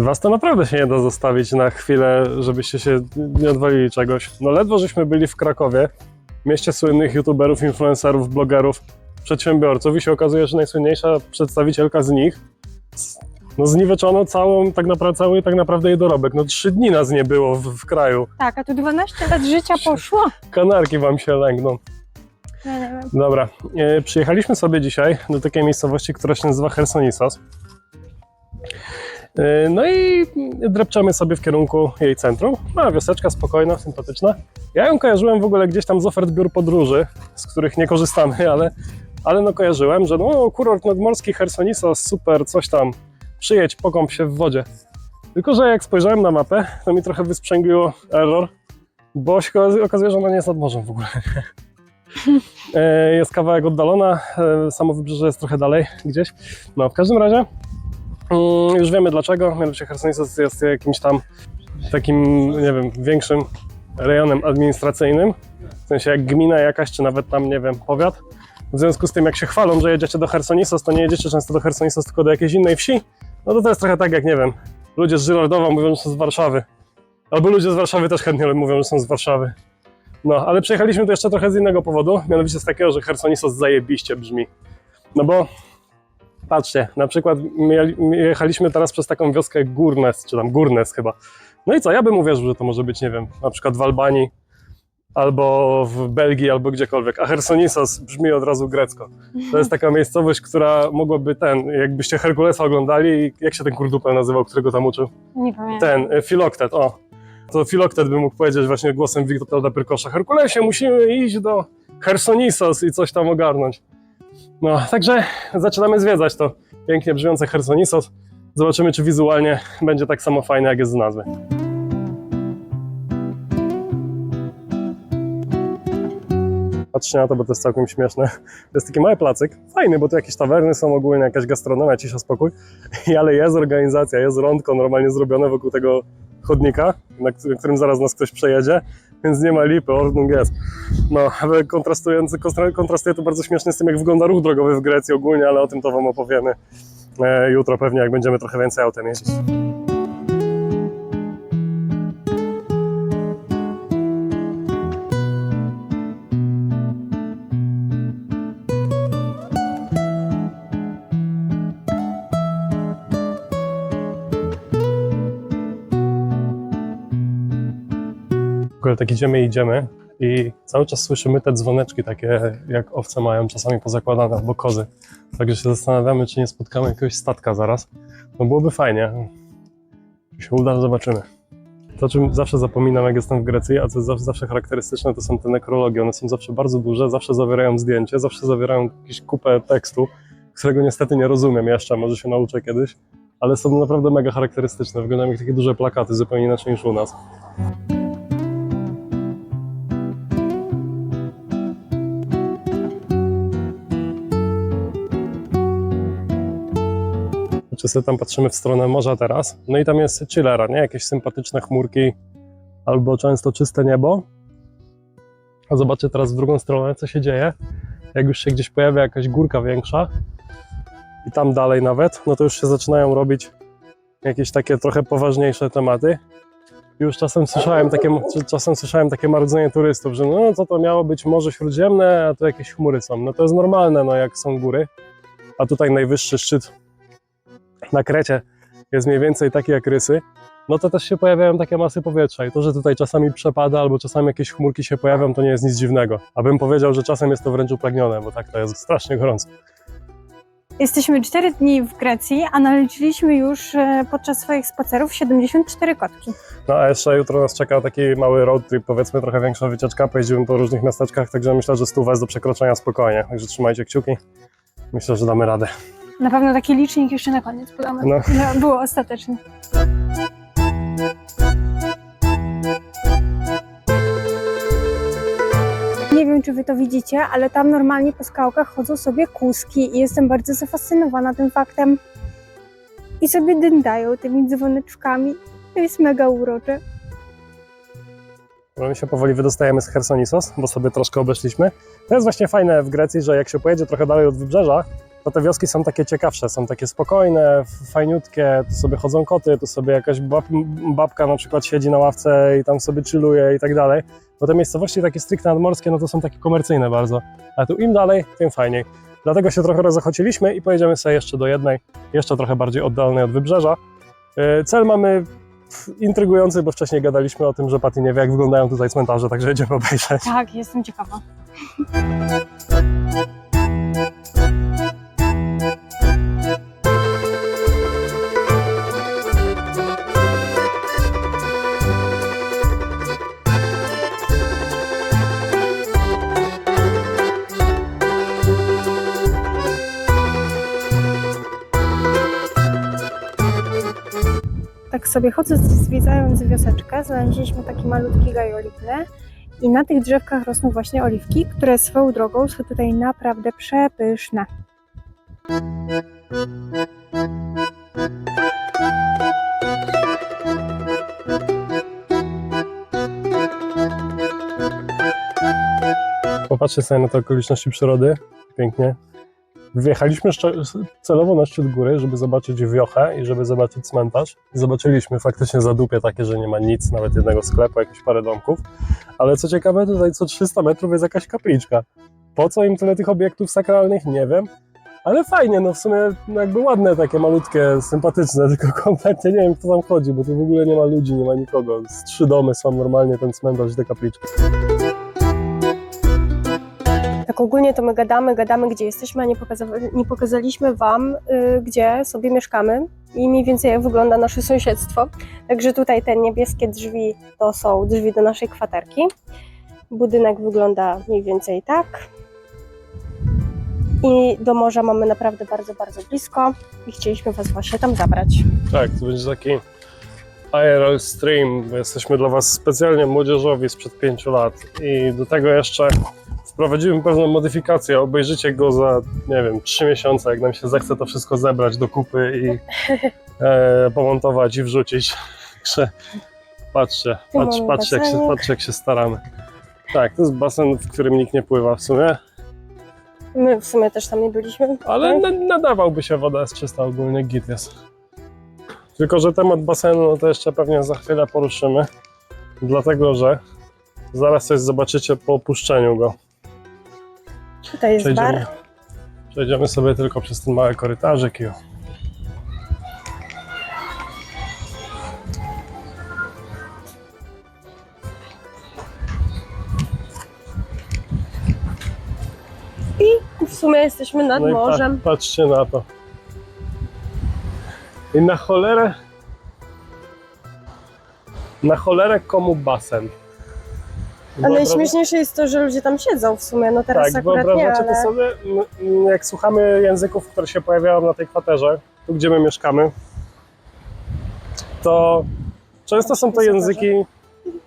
Was to naprawdę się nie da zostawić na chwilę, żebyście się nie odwalili czegoś. No ledwo żeśmy byli w Krakowie, mieście słynnych youtuberów, influencerów, blogerów, przedsiębiorców i się okazuje, że najsłynniejsza przedstawicielka z nich no zniweczono całą, tak naprawdę, cały tak naprawdę jej dorobek. No trzy dni nas nie było w, w kraju. Tak, a tu 12 lat życia poszło. Kanarki wam się lęgną. Nie wiem. Dobra, e, przyjechaliśmy sobie dzisiaj do takiej miejscowości, która się nazywa Chersonisos. E, no i drepczemy sobie w kierunku jej centrum. Mała wioseczka, spokojna, sympatyczna. Ja ją kojarzyłem w ogóle gdzieś tam z ofert biur podróży, z których nie korzystamy, ale, ale no kojarzyłem, że no kurort nadmorski Chersonisos, super, coś tam, przyjedź, pokąp się w wodzie. Tylko, że jak spojrzałem na mapę, to mi trochę wysprzęgliło error, bo się okazuje, że ona nie jest nad morzem w ogóle. E, jest kawałek oddalona, e, samo wybrzeże jest trochę dalej gdzieś. No, w każdym razie już wiemy dlaczego, mianowicie Chersonisos jest jakimś tam takim, nie wiem, większym rejonem administracyjnym, w sensie jak gmina jakaś, czy nawet tam, nie wiem, powiat. W związku z tym, jak się chwalą, że jedziecie do Chersonisos, to nie jedziecie często do Chersonisos, tylko do jakiejś innej wsi, no to to jest trochę tak jak, nie wiem, ludzie z Żyrardowa mówią, że są z Warszawy. Albo ludzie z Warszawy też chętnie mówią, że są z Warszawy. No, ale przyjechaliśmy tu jeszcze trochę z innego powodu, mianowicie z takiego, że Chersonisos zajebiście brzmi. No bo patrzcie, na przykład jechaliśmy teraz przez taką wioskę Górnes, czy tam Górnes chyba. No i co, ja bym uwierzył, że to może być, nie wiem, na przykład w Albanii, albo w Belgii, albo gdziekolwiek. A Chersonisos brzmi od razu grecko. To jest taka miejscowość, która mogłaby ten, jakbyście Herkulesa oglądali, jak się ten kurdupel nazywał, którego tam uczył? Nie pamiętam. Ten, y, Filoktet, o. To Filoktet by mógł powiedzieć właśnie głosem Witolda Pyrkosza. Herkulesie, musimy iść do Chersonisos i coś tam ogarnąć. No, także zaczynamy zwiedzać to pięknie brzmiące Chersonisos. Zobaczymy, czy wizualnie będzie tak samo fajne, jak jest z nazwy. Patrzcie na to, bo to jest całkiem śmieszne. To jest taki mały placyk, fajny, bo tu jakieś tawerny są ogólnie, jakaś gastronomia, cisza, spokój. I, ale jest organizacja, jest rądko normalnie zrobione wokół tego chodnika, na którym zaraz nas ktoś przejedzie, więc nie ma lipy, ordnung jest. No, kontrastujący, kontrastuje to bardzo śmiesznie z tym, jak wygląda ruch drogowy w Grecji ogólnie, ale o tym to Wam opowiemy e, jutro pewnie, jak będziemy trochę więcej autem jeździć. Tak idziemy, idziemy i cały czas słyszymy te dzwoneczki takie, jak owce mają czasami pozakładane albo kozy. Także się zastanawiamy, czy nie spotkamy jakiegoś statka zaraz. No byłoby fajnie. Czy się uda, zobaczymy. To, czym zawsze zapominam, jak jestem w Grecji, a co jest zawsze, zawsze charakterystyczne, to są te nekrologie. One są zawsze bardzo duże, zawsze zawierają zdjęcie, zawsze zawierają jakąś kupę tekstu, którego niestety nie rozumiem jeszcze, może się nauczę kiedyś, ale są naprawdę mega charakterystyczne. Wyglądają jak takie duże plakaty, zupełnie inaczej niż u nas. Czy sobie tam patrzymy w stronę morza teraz. No i tam jest chillera, nie? Jakieś sympatyczne chmurki albo często czyste niebo. A zobaczcie teraz w drugą stronę, co się dzieje. Jak już się gdzieś pojawia jakaś górka większa i tam dalej nawet, no to już się zaczynają robić jakieś takie trochę poważniejsze tematy. Już czasem słyszałem takie, czasem słyszałem takie marudzenie turystów, że no co to miało być Morze Śródziemne, a tu jakieś chmury są. No to jest normalne, no jak są góry. A tutaj najwyższy szczyt na Krecie jest mniej więcej taki jak rysy, no to też się pojawiają takie masy powietrza i to, że tutaj czasami przepada albo czasami jakieś chmurki się pojawią, to nie jest nic dziwnego. Abym powiedział, że czasem jest to wręcz upragnione, bo tak to jest strasznie gorąco. Jesteśmy 4 dni w Grecji, a naliczyliśmy już e, podczas swoich spacerów 74 kotki. No a jeszcze jutro nas czeka taki mały road trip, powiedzmy trochę większa wycieczka, pojeździmy po różnych miasteczkach, także myślę, że stówę jest do przekroczenia spokojnie, także trzymajcie kciuki. Myślę, że damy radę. Na pewno taki licznik jeszcze na koniec podamy. No. No. Było ostateczne. Nie wiem, czy wy to widzicie, ale tam normalnie po skałkach chodzą sobie kuski i jestem bardzo zafascynowana tym faktem. I sobie dędają tymi dzwoneczkami. To jest mega urocze. No, My się powoli wydostajemy z Chersonisos, bo sobie troszkę obeszliśmy. To jest właśnie fajne w Grecji, że jak się pojedzie trochę dalej od wybrzeża, to te wioski są takie ciekawsze, są takie spokojne, fajniutkie, tu sobie chodzą koty, tu sobie jakaś bab, babka na przykład siedzi na ławce i tam sobie chilluje i tak dalej. Bo te miejscowości takie stricte nadmorskie, no to są takie komercyjne bardzo, a tu im dalej, tym fajniej. Dlatego się trochę rozochociliśmy i pojedziemy sobie jeszcze do jednej, jeszcze trochę bardziej oddalonej od wybrzeża. Yy, Cel mamy intrygujący, bo wcześniej gadaliśmy o tym, że Patty nie wie, jak wyglądają tutaj cmentarze, także jedziemy obejrzeć. Tak, jestem ciekawa. Tak sobie chodząc, zwiedzając wioseczkę, znaleźliśmy taki malutki gaj oliwny i na tych drzewkach rosną właśnie oliwki, które swoją drogą są tutaj naprawdę przepyszne. Popatrzcie sobie na te okoliczności przyrody. Pięknie. Wjechaliśmy celowo na szczyt góry, żeby zobaczyć wiochę i żeby zobaczyć cmentarz. Zobaczyliśmy faktycznie zadupie takie, że nie ma nic, nawet jednego sklepu, jakieś parę domków. Ale co ciekawe, tutaj co 300 metrów jest jakaś kapliczka. Po co im tyle tych obiektów sakralnych? Nie wiem. Ale fajnie, no w sumie jakby ładne, takie malutkie, sympatyczne, tylko kompletnie nie wiem, kto tam chodzi, bo tu w ogóle nie ma ludzi, nie ma nikogo. Z trzy domy są normalnie, ten cmentarz i te kapliczki. Tak ogólnie to my gadamy, gadamy gdzie jesteśmy, a nie, pokaza- nie pokazaliśmy Wam, y, gdzie sobie mieszkamy i mniej więcej jak wygląda nasze sąsiedztwo. Także tutaj te niebieskie drzwi to są drzwi do naszej kwaterki. Budynek wygląda mniej więcej tak. I do morza mamy naprawdę bardzo, bardzo blisko i chcieliśmy Was właśnie tam zabrać. Tak, to będzie taki IRL stream, jesteśmy dla Was specjalnie młodzieżowi sprzed pięciu lat i do tego jeszcze wprowadzimy pewną modyfikację. Obejrzycie go za, nie wiem, trzy miesiące, jak nam się zechce to wszystko zebrać do kupy i e, pomontować i wrzucić. Także patrzcie, patrz, patrzcie, jak się, patrzcie jak się staramy. Tak, to jest basen, w którym nikt nie pływa w sumie, My w sumie też tam nie byliśmy. ale Tak? na, nadawałby się woda jest czysta, ogólnie git jest. Tylko, że temat basenu no to jeszcze pewnie za chwilę poruszymy, dlatego że zaraz coś zobaczycie po opuszczeniu go. Tutaj jest Przejdziemy, bar. przejdziemy sobie tylko przez ten mały korytarzyk i o. I w sumie jesteśmy nad No i pa, morzem. patrzcie na to. I na cholerę na cholerę komu basen? A Wyobrażacie- najśmieszniejsze jest to, że ludzie tam siedzą w sumie. No teraz tak, akurat nie, ale... to sobie, m, m, jak słuchamy języków, które się pojawiają na tej kwaterze, tu gdzie my mieszkamy, to często są to języki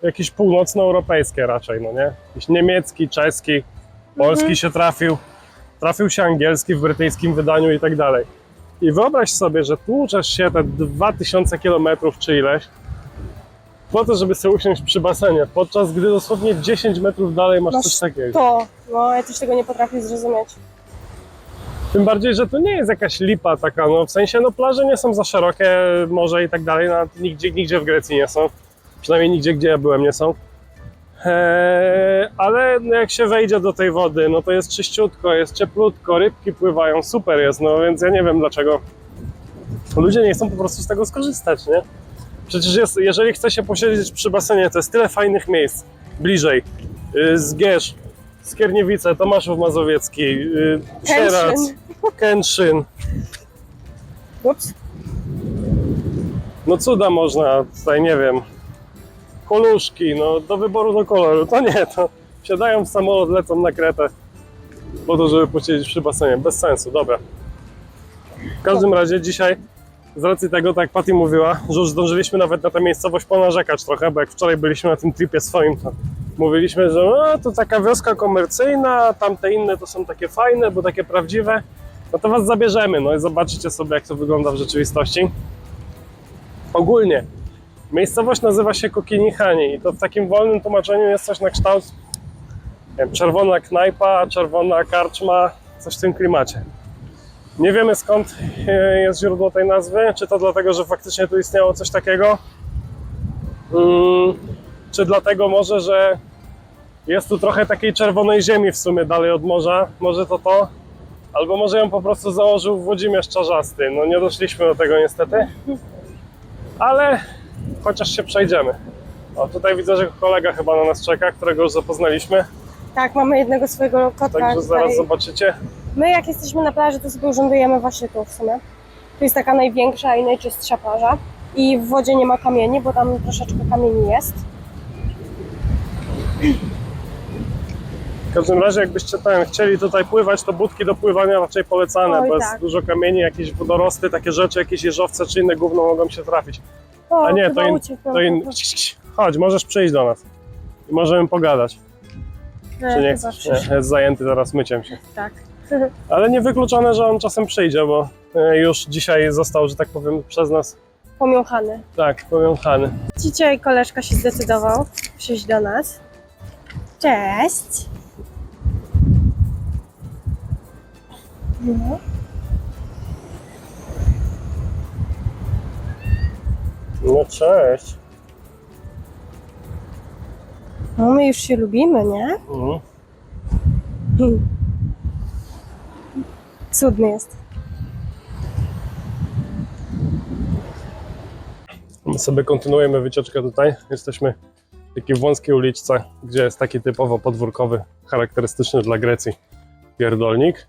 jakieś północnoeuropejskie raczej, no nie? Jakiś niemiecki, czeski, polski Mhm. się trafił, trafił się angielski w brytyjskim wydaniu i tak dalej. I wyobraź sobie, że tłuczesz się te 2000 km czy ileś, po to, żeby sobie usiąść przy basenie, podczas gdy dosłownie 10 metrów dalej masz, Masz coś takiego. To, no ja też tego nie potrafię zrozumieć. Tym bardziej, że to nie jest jakaś lipa taka, no w sensie, no plaże nie są za szerokie, morze i tak dalej, no nigdzie, nigdzie w Grecji nie są, przynajmniej nigdzie, gdzie ja byłem, nie są. Eee, ale no, jak się wejdzie do tej wody, no to jest czyściutko, jest cieplutko, rybki pływają, super jest, no więc ja nie wiem dlaczego ludzie nie chcą po prostu z tego skorzystać, nie? Przecież jest, jeżeli chce się posiedzieć przy basenie, to jest tyle fajnych miejsc bliżej. Yy, Zgierz, Skierniewice, Tomaszów Mazowiecki, yy, Sieradz, Kętrzyn. Kętrzyn. Ups. No cuda można tutaj, nie wiem, koluszki, no do wyboru do koloru. To nie, to wsiadają w samolot, lecą na Kretę po to, żeby posiedzieć przy basenie. Bez sensu, dobra. W każdym razie dzisiaj, z racji tego, tak jak Patty mówiła, że już zdążyliśmy nawet na tę miejscowość ponarzekać trochę, bo jak wczoraj byliśmy na tym tripie swoim, to mówiliśmy, że no, to taka wioska komercyjna, tamte inne to są takie fajne, bo takie prawdziwe. No to was zabierzemy, no i zobaczycie sobie, jak to wygląda w rzeczywistości. Ogólnie miejscowość nazywa się Kokinihani i to w takim wolnym tłumaczeniu jest coś na kształt wiem, czerwona knajpa, czerwona karczma, coś w tym klimacie. Nie wiemy skąd e, jest źródło tej nazwy. Czy to dlatego, że faktycznie tu istniało coś takiego? Mm, czy dlatego może, że jest tu trochę takiej czerwonej ziemi w sumie dalej od morza? Może to to? Albo może ją po prostu założył Włodzimierz Czarzasty. No nie doszliśmy do tego niestety. Ale chociaż się przejdziemy. O, tutaj widzę, że kolega chyba na nas czeka, którego już zapoznaliśmy. Tak, mamy jednego swojego kotka. Także zaraz zobaczycie. My jak jesteśmy na plaży, to sobie urządujemy właśnie tu w sumie. To jest taka największa i najczystsza plaża. I w wodzie nie ma kamieni, bo tam troszeczkę kamieni jest. W każdym razie, jakbyście ten, chcieli tutaj pływać, to budki do pływania raczej polecane, Oj, bo jest tak. dużo kamieni, jakieś wodorosty, takie rzeczy, jakieś jeżowce czy inne gówno mogą się trafić. O, A nie, chyba to, in, uciekł. to in... Chodź, możesz przyjść do nas. I możemy pogadać. E, Czy nie chyba chcesz? przyszedł. Nie, jest zajęty teraz myciem się. Tak. Ale niewykluczone, że on czasem przyjdzie, bo e, już dzisiaj został, że tak powiem, przez nas Pomiąchany. tak, pomiąchany. Dzisiaj koleżka się zdecydował przyjść do nas. Cześć. No. No cześć. no, my już się lubimy, nie? Mhm. Cudny jest. My sobie kontynuujemy wycieczkę tutaj. Jesteśmy w takiej wąskiej uliczce, gdzie jest taki typowo podwórkowy, charakterystyczny dla Grecji pierdolnik.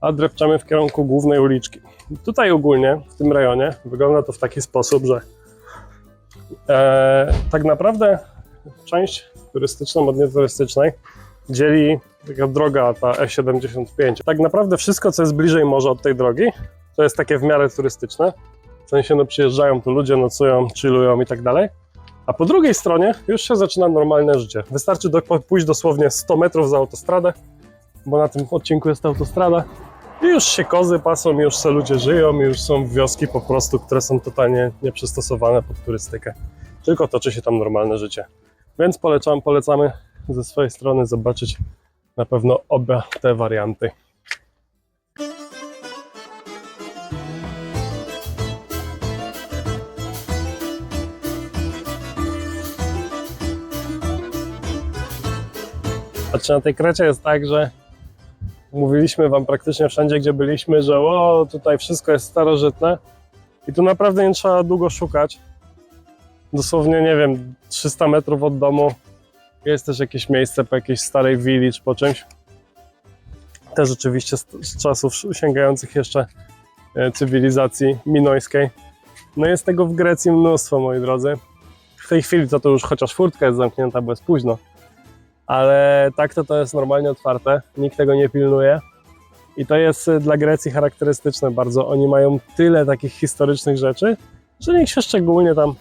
A drepczamy w kierunku głównej uliczki. Tutaj ogólnie, w tym rejonie, wygląda to w taki sposób, że e, tak naprawdę część turystyczną od nieturystycznej dzieli taka droga, ta E75. Tak naprawdę wszystko, co jest bliżej morza od tej drogi, to jest takie w miarę turystyczne. W sensie, no przyjeżdżają tu ludzie, nocują, chillują i tak dalej. A po drugiej stronie już się zaczyna normalne życie. Wystarczy do, pójść dosłownie 100 metrów za autostradę, bo na tym odcinku jest autostrada. I już się kozy pasą, już se ludzie żyją, już są wioski po prostu, które są totalnie nieprzystosowane pod turystykę. Tylko toczy się tam normalne życie. Więc polecam, polecamy ze swojej strony zobaczyć na pewno oba te warianty. Znaczy na tej krecie jest tak, że mówiliśmy wam praktycznie wszędzie, gdzie byliśmy, że o, tutaj wszystko jest starożytne i tu naprawdę nie trzeba długo szukać. Dosłownie, nie wiem, 300 metrów od domu jest też jakieś miejsce po jakiejś starej willi czy po czymś. Też rzeczywiście z, z czasów sięgających jeszcze e, cywilizacji minojskiej. No jest tego w Grecji mnóstwo, moi drodzy. W tej chwili to, to już chociaż furtka jest zamknięta, bo jest późno ale tak to to jest normalnie otwarte, nikt tego nie pilnuje. I to jest y, dla Grecji charakterystyczne bardzo. Oni mają tyle takich historycznych rzeczy, że nikt się szczególnie tam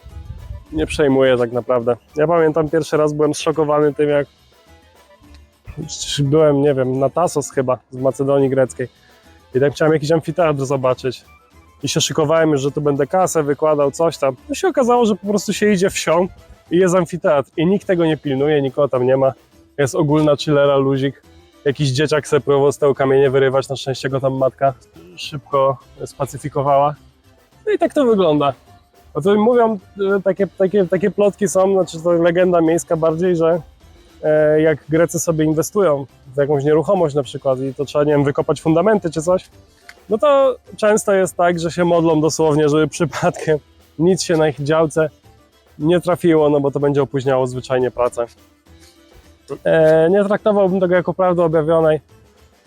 nie przejmuje tak naprawdę. Ja pamiętam pierwszy raz byłem zszokowany tym, jak byłem, nie wiem, na Tasos chyba, z Macedonii Greckiej. I tak chciałem jakiś amfiteatr zobaczyć. I się szykowałem że tu będę kasę wykładał, coś tam. No się okazało, że po prostu się idzie wsią i jest amfiteatr. I nikt tego nie pilnuje, nikogo tam nie ma jest ogólna chillera, luzik. Jakiś dzieciak sobie próbował z tego kamienie wyrywać, na szczęście go tam matka szybko spacyfikowała. No i tak to wygląda. O to mówią, e, takie, takie, takie plotki są, znaczy to legenda miejska bardziej, że e, jak Grecy sobie inwestują w jakąś nieruchomość na przykład i to trzeba, nie wiem, wykopać fundamenty czy coś, no to często jest tak, że się modlą dosłownie, żeby przypadkiem nic się na ich działce nie trafiło, no bo to będzie opóźniało zwyczajnie pracę. E, nie traktowałbym tego jako prawdy objawionej,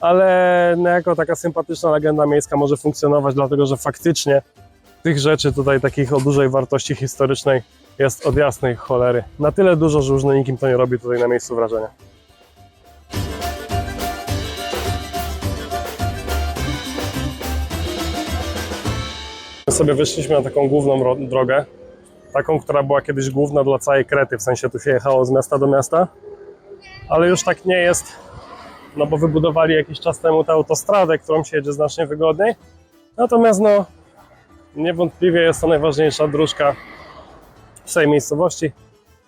ale no jako taka sympatyczna legenda miejska może funkcjonować, dlatego że faktycznie tych rzeczy tutaj takich o dużej wartości historycznej jest od jasnej cholery. Na tyle dużo, że już na nikim to nie robi tutaj na miejscu wrażenia. My sobie wyszliśmy na taką główną ro- drogę, taką, która była kiedyś główna dla całej Krety, w sensie tu się jechało z miasta do miasta, ale już tak nie jest, no bo wybudowali jakiś czas temu tę autostradę, którą się jedzie znacznie wygodniej. Natomiast no, niewątpliwie jest to najważniejsza dróżka w tej miejscowości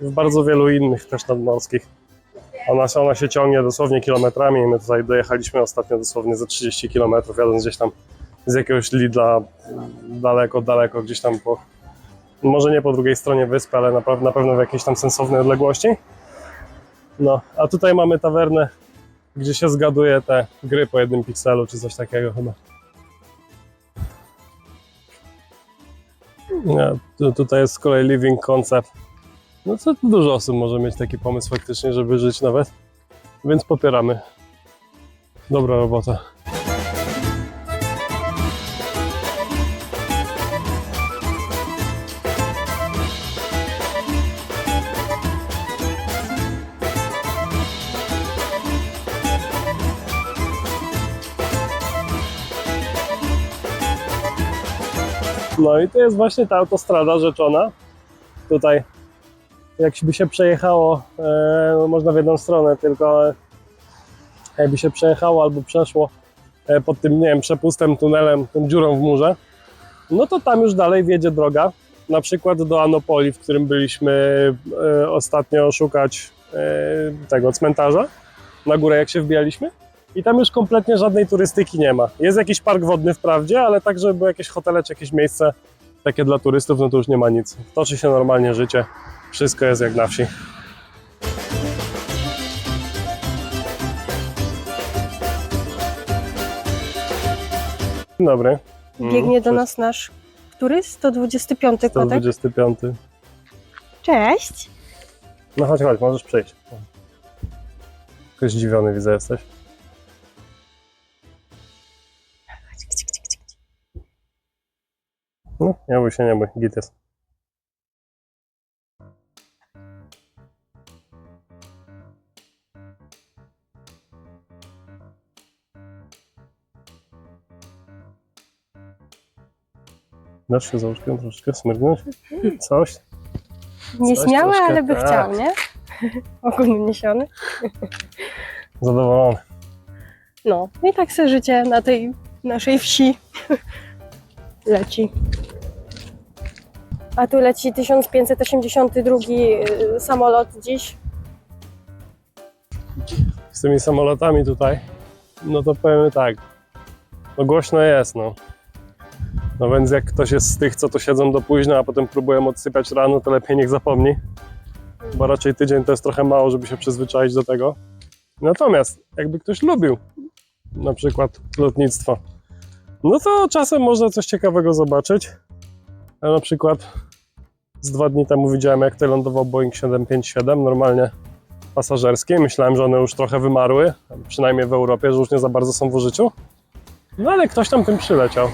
i w bardzo wielu innych też nadmorskich. Ona, ona się ciągnie dosłownie kilometrami i my tutaj dojechaliśmy ostatnio dosłownie za 30 kilometrów, jadąc gdzieś tam z jakiegoś Lidla daleko, daleko, gdzieś tam po, może nie po drugiej stronie wyspy, ale na, na pewno w jakiejś tam sensownej odległości. No, a tutaj mamy tawernę, gdzie się zgaduje te gry po jednym pikselu, czy coś takiego chyba. Tutaj jest z kolei living concept. No co dużo osób może mieć taki pomysł faktycznie, żeby żyć nawet. Więc popieramy. Dobra robota. No i to jest właśnie ta autostrada rzeczona. Tutaj jak by się przejechało, e, no można w jedną stronę, tylko jakby się przejechało albo przeszło e, pod tym, nie wiem, przepustem, tunelem, tą dziurą w murze, no to tam już dalej wiedzie droga, na przykład do Anopoli, w którym byliśmy e, ostatnio szukać tego cmentarza, na górę jak się wbijaliśmy. I tam już kompletnie żadnej turystyki nie ma. Jest jakiś park wodny wprawdzie, ale tak, żeby było jakieś hotele czy jakieś miejsce takie dla turystów, no to już nie ma nic. Toczy się normalnie życie. Wszystko jest jak na wsi. Dzień dobry. Biegnie do Mm, nas nasz, który? 125 kotek. 125. Cześć. No chodź, chodź, możesz przejść. Jakoś zdziwiony widzę jesteś. Nie bój się, nie bój, git jest. Dasz się za łóżkiem troszeczkę smyrgnąć? Coś? Nieśmiały, troszkę, ale by tak. chciał, nie? Ogólnie niesiony. Zadowolony. No i tak sobie życie na tej naszej wsi leci. A tu leci 1582 y, samolot dziś. z tymi samolotami tutaj, no to powiem tak, no głośno jest, no. No więc jak ktoś jest z tych, co to siedzą do późna, a potem próbują odsypiać rano, to lepiej niech zapomni, bo raczej tydzień to jest trochę mało, żeby się przyzwyczaić do tego. Natomiast jakby ktoś lubił na przykład lotnictwo, no to czasem można coś ciekawego zobaczyć. Ja na przykład z dwa dni temu widziałem, jak tutaj lądował Boeing 757, normalnie pasażerskie. Myślałem, że one już trochę wymarły, przynajmniej w Europie, że już nie za bardzo są w użyciu. No ale ktoś tam tym przyleciał.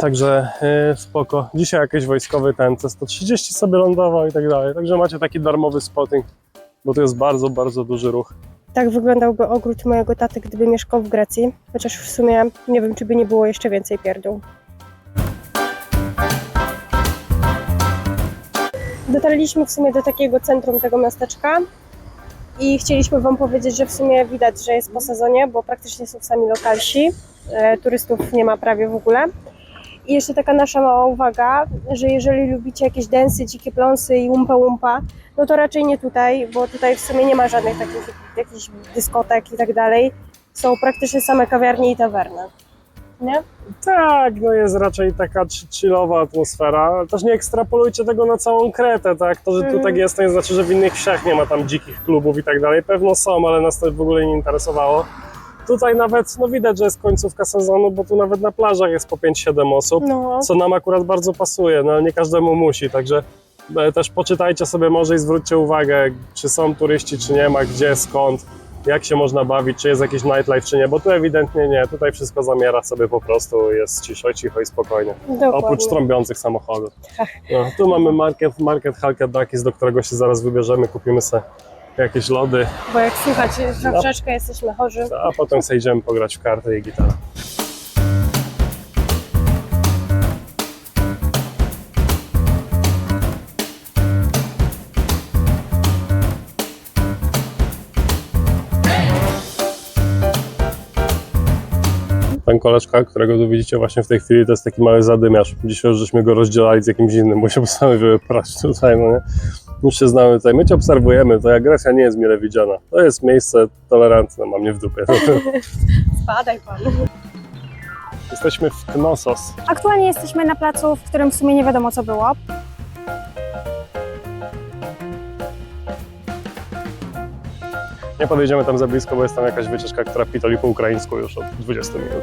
Także yy, spoko. Dzisiaj jakiś wojskowy ten C-130 sobie lądował i tak dalej. Także macie taki darmowy spotting, bo to jest bardzo, bardzo duży ruch. Tak wyglądałby ogród mojego taty, gdyby mieszkał w Grecji. Chociaż w sumie nie wiem, czy by nie było jeszcze więcej pierdół. Dotarliśmy w sumie do takiego centrum tego miasteczka i chcieliśmy Wam powiedzieć, że w sumie widać, że jest po sezonie, bo praktycznie są sami lokalsi. E, turystów nie ma prawie w ogóle. I jeszcze taka nasza mała uwaga, że jeżeli lubicie jakieś densy, dzikie pląsy i umpa umpa, no to raczej nie tutaj, bo tutaj w sumie nie ma żadnych takich jakichś dyskotek i tak dalej. Są praktycznie same kawiarnie i tawerny. Nie? Tak, no jest raczej taka chi- chillowa atmosfera, też nie ekstrapolujcie tego na całą Kretę, tak? To, że tu Mhm. tak jest, to nie znaczy, że w innych wsiach nie ma tam dzikich klubów i tak dalej. Pewno są, ale nas to w ogóle nie interesowało. Tutaj nawet, no widać, że jest końcówka sezonu, bo tu nawet na plażach jest po 5-7 osób, No. co nam akurat bardzo pasuje, no ale nie każdemu musi, także e, też poczytajcie sobie może i zwróćcie uwagę, czy są turyści, czy nie ma, gdzie, skąd, jak się można bawić, czy jest jakiś nightlife, czy nie, bo tu ewidentnie nie, tutaj wszystko zamiera sobie po prostu, jest cicho, cicho i spokojnie. Oprócz Dokładnie. trąbiących samochodów. No, tu mamy market, market Halka Dakis, do którego się zaraz wybierzemy, kupimy sobie jakieś lody, Bo jak słychać troszeczkę jesteśmy chorzy. a potem sobie idziemy pograć w karty i gitarę. Ten koleżka, którego tu widzicie właśnie w tej chwili, to jest taki mały zadymiarz. Dzisiaj już żeśmy go rozdzielali z jakimś innym, bo się postanowiły prać tutaj, no nie? Już się znamy tutaj. My cię obserwujemy, to agresja nie jest mile widziana. To jest miejsce tolerantne, mam nie w dupie. Spadaj pan. Jesteśmy w Knossos. Aktualnie jesteśmy na placu, w którym w sumie nie wiadomo co było. Nie podejdziemy tam za blisko, bo jest tam jakaś wycieczka, która pitoli po ukraińsku już od 20 minut.